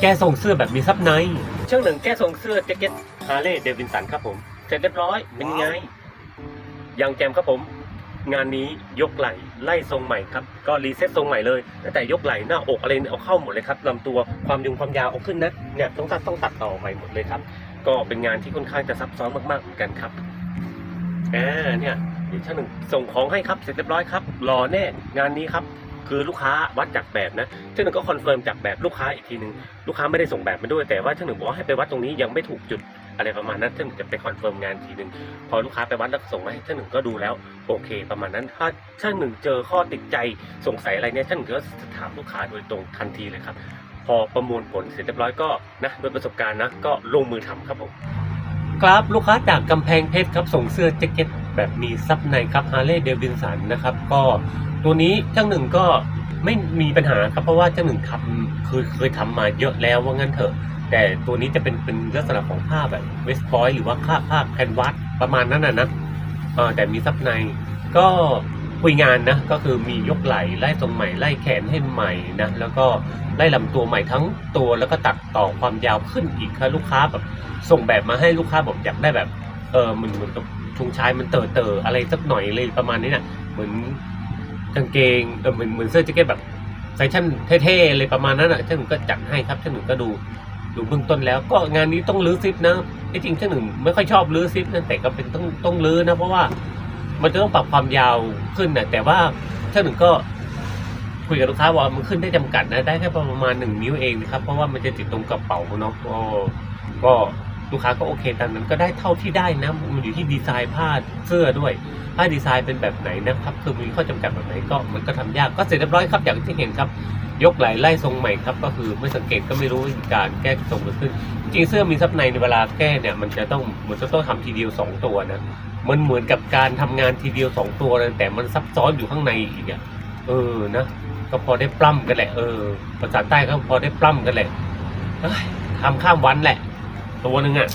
แก้ทรงเสื้อแบบมีซับในช่างหนึ่งแก้ทรงเสื้อแจ็คเก็ตฮาร์เลย์เดวินสันครับผม เสร็จเรียบร้อยเป็นไงยังแจมครับผม งานนี้ยกไหล่ไล่ทรงใหม่ครับ ก็รีเซ็ตทรงใหม่เลยตั้งแต่ยกไหล่หน้าอกอะไรเนี่ยเอาเข้าหมดเลยครับลำตัวความยงความยาวเอาขึ้นนะเนี่ยต้องตัดต้องตัดต่อใหม่หมดเลยครับ ก็เป็นงานที่ค่อนข้างจะซับซ้อนมากๆเหมือนกันครับอ่าเนี่ยเดี๋ยวช่างหนึ่งส่งของให้ครับเสร็จเรียบร้อยครับรอแน่งานนี้ครับ คือลูกค้าวัดจากแบบนะช่างหนึ่งก็คอนเฟิร์มจากแบบลูกค้าอีกทีหนึ่งลูกค้าไม่ได้ส่งแบบมาด้วยแต่ว่าช่างหนึ่งบอกว่าให้ไปวัดตรงนี้ยังไม่ถูกจุดอะไรประมาณนั้นช่างหนึ่งจะไปคอนเฟิร์มงานทีหนึ่งพอลูกค้าไปวัดแล้วส่งมาให้ช่างหนึ่งก็ดูแล้วโอเค ประมาณนั้นถ้าช่างหนึ่งเจอข้อติดใจสงสัยอะไรเนี่ยช่างหนึ่งก็ถามลูกค้าโดยตรงทันทีเลยครับ พอประมวลผลเสร็จเรียบร้อยก็นะโดยประสบการณ์นะก็ลงมือทำครับผมครับลูกค้าจากกำแพงเพชรครับส่งเสื้อแจ็คเก็ต แบบมีซับในครับฮาร์เลย์เดวินสันนะครับ ก็ตัวนี้ช่าหนึ่งก็ไม่มีปัญหาครับ เพราะว่าช่าหนึ่งทำคือเคยทำมาเยอะแล้วว่างั้นเถอะ แต่ตัวนี้จะเป็นเป็นลักษณะของผ้าแบบเวสต์พอยต์หรือว่าผ้าผ้าแคนวาสประมาณนั้นนะนะแต่มีซับในก็คุยงานนะก็คือมียกไหล่ไล่ทรงใหม่ไล่แขนให้ใหม่นะแล้วก็ไล่ลำตัวใหม่ทั้งตัวแล้วก็ตัดต่อความยาวขึ้นอีกครับลูกค้าแบบส่งแบบมาให้ลูกค้าบอกอยากได้แบบ เออมันเหมือนกับชุงชายมันเต๋อเตออะไรสักหน่อยเลยประมาณนี้เนี่ยเหมือนกางเกงเออเหมือนเหมือนเสื้อแจ็คเก็ตแบบแฟชั่นเท่ๆเลยประมาณนั้นอะท่านหนึ่งก็จัดให้ครับท่านหนึ่งก็ดูดูเบื้องต้นแล้ว ก็งานนี้ต้องรื้อซิปนะที่จริงท่านหนึ่งไม่ค่อยชอบรื้อซิปนะแต่ก็เป็นต้องต้องรื้อนะเพราะว่ามันจะต้องปรับความยาวขึ้นนะแต่ว่าถ้าหนึ่งก็คุยกับลูกค้าว่ามันขึ้นได้จำกัดนะได้แค่ประมาณหนึ่งนิ้วเองนะครับเพราะว่ามันจะติดตรงกระเป๋าเนาะก็ก็ ลูกค้าก็โอเคตามนั้นก็ได้เท่าที่ได้นะ มันอยู่ที่ดีไซน์ผ้าเสื้อด้วยผ้าดีไซน์เป็นแบบไหนนะครับ คือมีข้อจำกัดแบบไหนก็มันก็ทำยากก็เสร็จเรียบร้อยครับอย่างที่เห็นครับ ยกไหลไล่ทรงใหม่ครับ ก็คือไม่สังเกตก็ไม่รู้วิธีการแก้ทรงมันขึ้น จริงเสื้อมีซับในในเวลาแก้เนี่ยมันจะต้องมันจะต้องทำทีเดียวสองตัวนะมันเหมือนกับการทำงานทีเดียวสองตัวนะแต่มันซับซ้อนอยู่ข้างในอีกอะเออนะก็พอได้ปล้ำกันแหละเออภาษาใต้ก็พอได้ปล้ำกันแหละทำข้ามวันแหละ ตัวหนึ่งอะ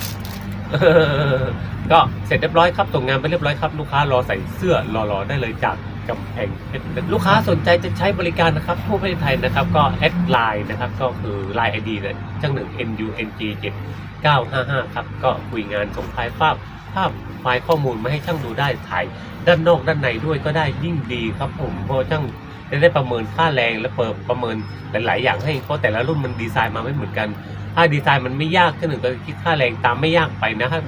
ก็เสร็จเรียบร้อยครับส่งงานไปเรียบร้อยครับ ลูกค้ารอใส่เสื้อรอๆได้เลยจาก กำแพงเพชรลูกค้าสนใจจะใช้บริการนะครับทั่วประเทศไทยนะครับก็แอดไลน์นะครับก็คือไลน์ไอดีเลยจังหนึ่ง n u n g 7 9 5 5ครับก็คุยงานส่งไฟล์ภาพภาพไฟล์ข้อมูลมาให้ช่างดูได้ถ่ายด้านนอกด้านในด้วยก็ได้ยิ่งดีครับผมเพราะช่างจะได้ประเมินค่าแรงและเปิดประเมินหลาย ๆ อย่างให้เพราะแต่ละรุ่นมันดีไซน์มาไม่เหมือนกัน ถ้าดีไซน์มันไม่ยากก็หนึ่งก็คิดค่าแรงตามไม่ยากไปนะถ้า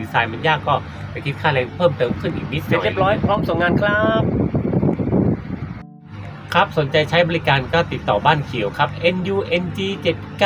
ดีไซน์มันยากก็ไปคิดค่าแรงเพิ่มเติมขึ้นอีกนิดหน่อยเรียบร้อยพร้อมส่งงานครับ ครับ สนใจใช้บริการก็ติดต่อบ้านเขียวครับ NUNG 7